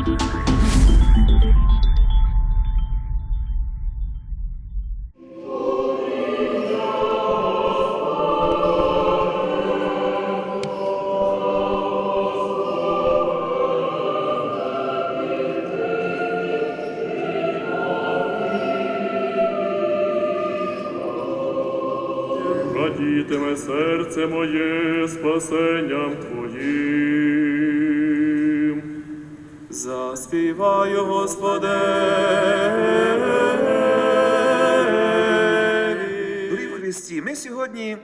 Радітиме серце моє спасенням Твоїм. Заспіваю Господеві. Дорогі в Христі, ми сьогодні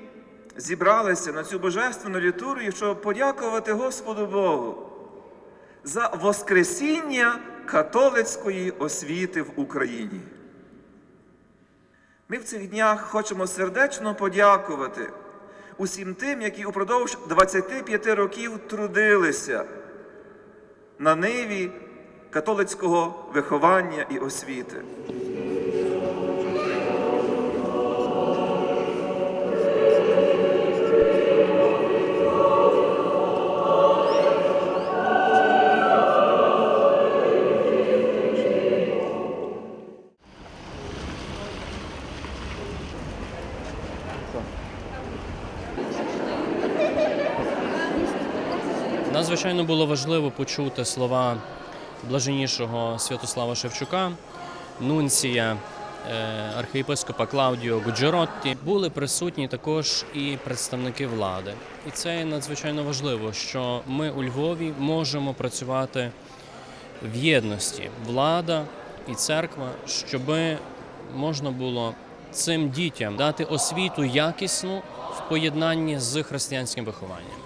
зібралися на цю божественну літургію, щоб подякувати Господу Богу за Воскресіння католицької освіти в Україні. Ми в цих днях хочемо сердечно подякувати усім тим, які упродовж 25 років трудилися на ниві католицького виховання і освіти. Надзвичайно було важливо почути слова блаженнішого Святослава Шевчука, нунція е, архієпископа Клаудіо Гуджеротті. Були присутні також і представники влади. І це надзвичайно важливо, що ми у Львові можемо працювати в єдності влада і церква, щоб можна було цим дітям дати освіту якісну в поєднанні з християнським вихованням.